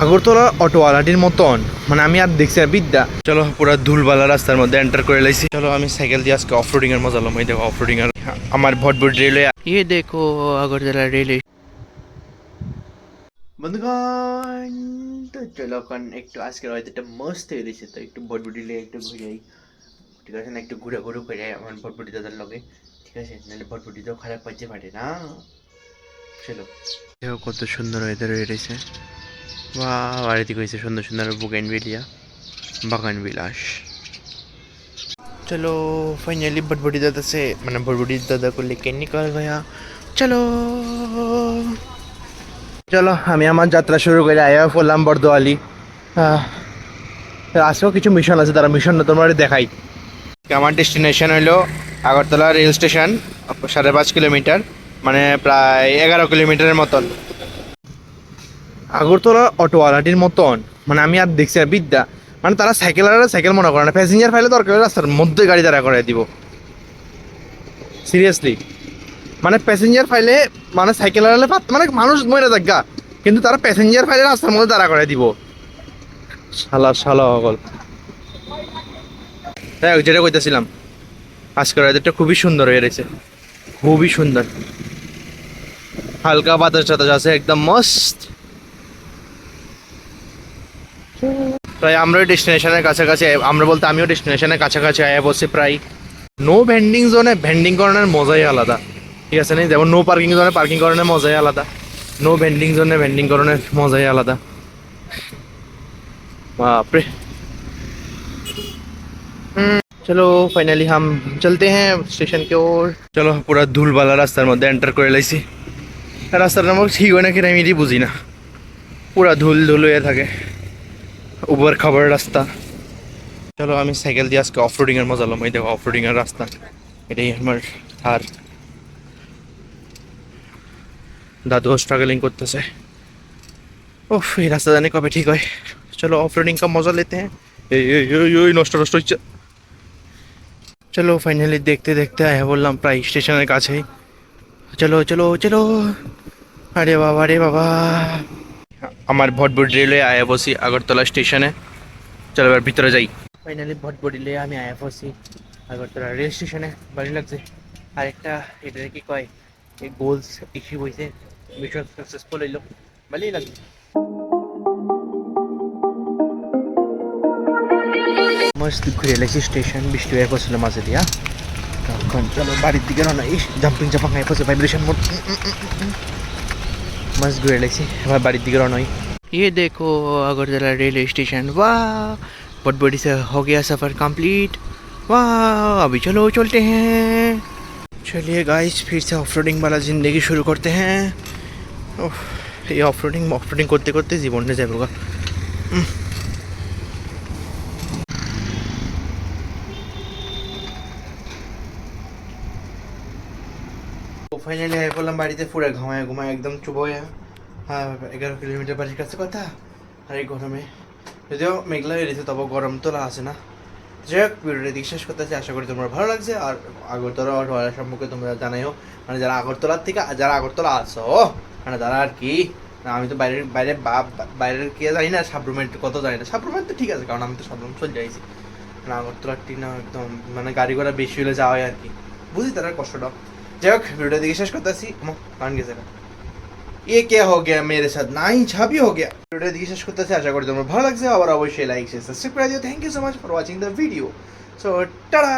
আগরতলা অটোওয়ালাটির মতন। মানে আমি আর দেখছি আর বিদ্যা। চলো পুরা ধুলবালা রাস্তার মধ্যে এন্টার করে লাইছি। চলো আমি সাইকেল দিয়ে আজকে অফরোডিং এর মজা লম। এই দেখো অফরোডিং এর আমার ভটভট রেলওয়ে ইয়ে দেখো আগরতলা রেলওয়ে বন্ধুগণ তো চলো কারণ একটু আজকের ওয়েদারটা মস্ত হয়ে গেছে তো একটু ভটভটি নিয়ে একটু ঘুরে যাই ঠিক আছে না একটু ঘুরে ঘুরে করে আমার ভটভটি দাদার লগে। ঠিক আছে নাহলে ভটভটি তো খারাপ পাচ্ছে পারে না। চলো। দেখো কত সুন্দর ওয়েদার হয়ে গেছে বা বাড়িতে কইছে সুন্দর সুন্দর বুকেন বিলিয়া বাগান বিলাস चलो फाइनली बटबड़ी दादा से मैंने बटबड़ी दादा को लेके निकल गया चलो চলো আমি আমার যাত্রা শুরু করে আয়া পড়লাম বর্দোয়ালি আজকেও কিছু মিশন আছে তারা মিশনটা তোমার দেখাই আমার ডেস্টিনেশন হলো আগরতলা রেল স্টেশন সাড়ে পাঁচ কিলোমিটার মানে প্রায় এগারো কিলোমিটারের মতন আগরতলা অটোওয়ালাটির মতন। মানে আমি আর দেখছি না বিদ্যা। মানে তারা সাইকেল আর সাইকেল মনে করে না প্যাসেঞ্জার ফাইলে দরকার রাস্তার মধ্যে গাড়ি দাঁড়া করে দিব। সিরিয়াসলি মানে প্যাসেঞ্জার ফাইলে মানে সাইকেল আড়ালে মানে মানুষ মরে দেখা কিন্তু তারা প্যাসেঞ্জার ফাইলে রাস্তার মধ্যে দাঁড়া করে দিব। শালা শালা অগল তাই যেটা কইতেছিলাম, আজকের ওয়েদারটা খুবই সুন্দর হয়ে রয়েছে। খুবই সুন্দর। হালকা বাতাস টাতাস আছে, একদম মস্ত। প্রায় আমরাও ডেস্টিনেশনের কাছাকাছি আমরা বলতে আমিও ডেস্টিনেশনের কাছাকাছি আয়া বসে প্রায়। নো ভেন্ডিং জোনে ভেন্ডিং করানোর মজাই আলাদা। ঠিক আছে না? যেমন নো পার্কিং জোনে পার্কিং করানোর মজাই আলাদা। নো ভেন্ডিং জোনে ভেন্ডিং করানোর মজাই আলাদা। বাপরে। চলো ফাইনালি হাম চলতে হ্যাঁ স্টেশন কে ওর। চলো, পুরা ধুলবালা রাস্তার মধ্যে এন্টার করে লাইছি। রাস্তার নাম ঠিক হয় না, কিনা আমি বুঝি না। পুরা ধুল ধুল হয়ে থাকে। উবার খাবার রাস্তা চলো আমি সাইকেল দিয়ে আজকে অফ রোডিং এর মজা লাম এই দেখো অফ রোডিং এর রাস্তা এটাই আমার আর দাদুও স্ট্রাগলিং করতেছে ওফ এই রাস্তা জানি কবে ঠিক হয় চলো অফ রোডিং का मजा लेते हैं এই এই এই এই নষ্ট নষ্ট হচ্ছে চলো ফাইনালি দেখতে দেখতে আয়া বললাম প্রায় স্টেশনের কাছেই চলো চলো চলো আরে বাবা আরে বাবা আমার ভটভট রেলওয়ে আয়া বসি, আগরতলা স্টেশনে চলো এবার ভিতরে যাই। ফাইনালি ভটভট রেলে আমি আয়া বসি, আগরতলা রেল স্টেশনে ভালো লাগছে। আর এটা কি কয়? এই গোলস ইস্যু হয়েছে মিশন সাকসেসফুল হইল। ভালোই লাগছে। মস্ত ঘুরে এলাইছি স্টেশন বৃষ্টি হয়ে পড়ছিল মাঝে দিয়া। তখন চলো বাড়ির দিকে ইস জাম্পিং জাম্পাং হয়ে পড়ছে ভাইব্রেশন মোড मस्त घूर लेसी हमारे बाड़ी दिख रहा नहीं ये देखो अगरतला रेलवे स्टेशन वाह बहुत बड़ी से हो गया सफ़र कंप्लीट वाह अभी चलो चलते हैं चलिए गाइस फिर से ऑफ वाला ज़िंदगी शुरू करते हैं ओह, ये ऑफ रोडिंग ऑफ रोडिंग करते करते তো ফাইনালি আয় করলাম বাড়িতে, পুরো ঘুমায় ঘুমায় একদম চুপ হয়ে। হ্যাঁ এগারো কিলোমিটার বাড়ির কাছে কথা। আর এই গরমে, যদিও মেঘলা গেছে তবে গরম তোলা আছে না। যাই হোক, ভিডিওটা দিকে শেষ করতে আশা করি তোমার ভালো লাগছে। আর আগরতলা অটোওয়ালা সম্পর্কে তোমরা জানাইও। মানে যারা আগরতলার থেকে, যারা আগরতলা আছো মানে যারা আর কি, না, আমি তো বাইরের বাইরে বাইরের কে জানি না সাবরুমের কত জানি না। সাবরুমের তো ঠিক আছে, কারণ আমি তো সাবরুম চলে যাইছি। মানে আগরতলার টি না, একদম মানে গাড়ি ঘোড়া বেশি হলে যাওয়া হয় আর কি। বুঝি তার কষ্টটা। যাই হোক ভিডিও দিকে শেষ করতেছি কান গেছে না এ কে হো গিয়া মেরে সাথ নাই ছাবি হো গিয়া ভিডিওটা দিকে শেষ করতেছি আশা করি তোমার ভালো লাগছে আবার অবশ্যই লাইক শেয়ার সাবস্ক্রাইব করে দিও thank you so much for watching the video so tata